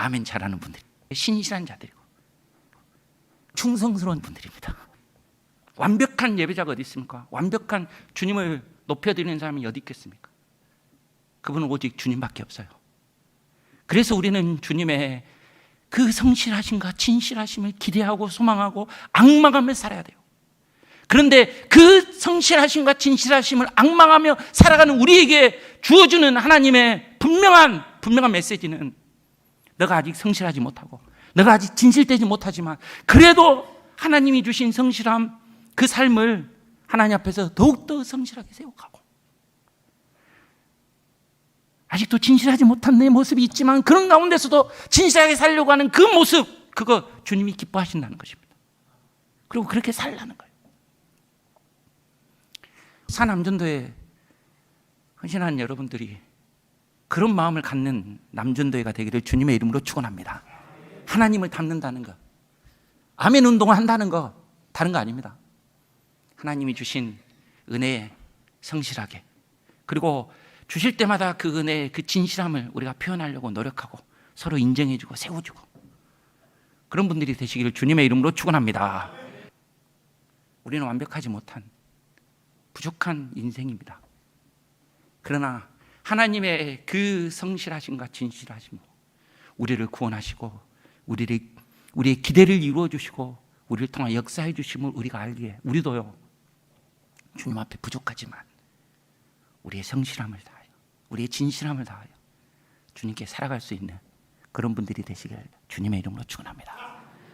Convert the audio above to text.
아멘 잘하는 분들, 신실한 자들이고 충성스러운 분들입니다. 완벽한 예배자가 어디 있습니까? 완벽한 주님을 높여드리는 사람이 어디 있겠습니까? 그분은 오직 주님밖에 없어요. 그래서 우리는 주님의 그 성실하심과 진실하심을 기대하고 소망하고 악망하며 살아야 돼요. 그런데 그 성실하심과 진실하심을 악망하며 살아가는 우리에게 주어주는 하나님의 분명한 분명한 메시지는 너가 아직 성실하지 못하고 너가 아직 진실되지 못하지만 그래도 하나님이 주신 성실함 그 삶을 하나님 앞에서 더욱더 성실하게 세워가고 아직도 진실하지 못한 내 모습이 있지만 그런 가운데서도 진실하게 살려고 하는 그 모습 그거 주님이 기뻐하신다는 것입니다. 그리고 그렇게 살라는 거예요. 사남전도에 헌신한 여러분들이 그런 마음을 갖는 남전도회가 되기를 주님의 이름으로 축원합니다. 하나님을 닮는다는 것, 아멘 운동을 한다는 거 다른 거 아닙니다. 하나님이 주신 은혜에 성실하게 그리고 주실 때마다 그 은혜의 그 진실함을 우리가 표현하려고 노력하고 서로 인정해주고 세워주고 그런 분들이 되시기를 주님의 이름으로 축원합니다. 우리는 완벽하지 못한 부족한 인생입니다. 그러나 하나님의 그 성실하심과 진실하심 우리를 구원하시고 우리를 우리의 기대를 이루어 주시고 우리를 통해 역사해 주심을 우리가 알기에 우리도요 주님 앞에 부족하지만 우리의 성실함을 다하여 우리의 진실함을 다하여 주님께 살아갈 수 있는 그런 분들이 되시길 주님의 이름으로 축원합니다.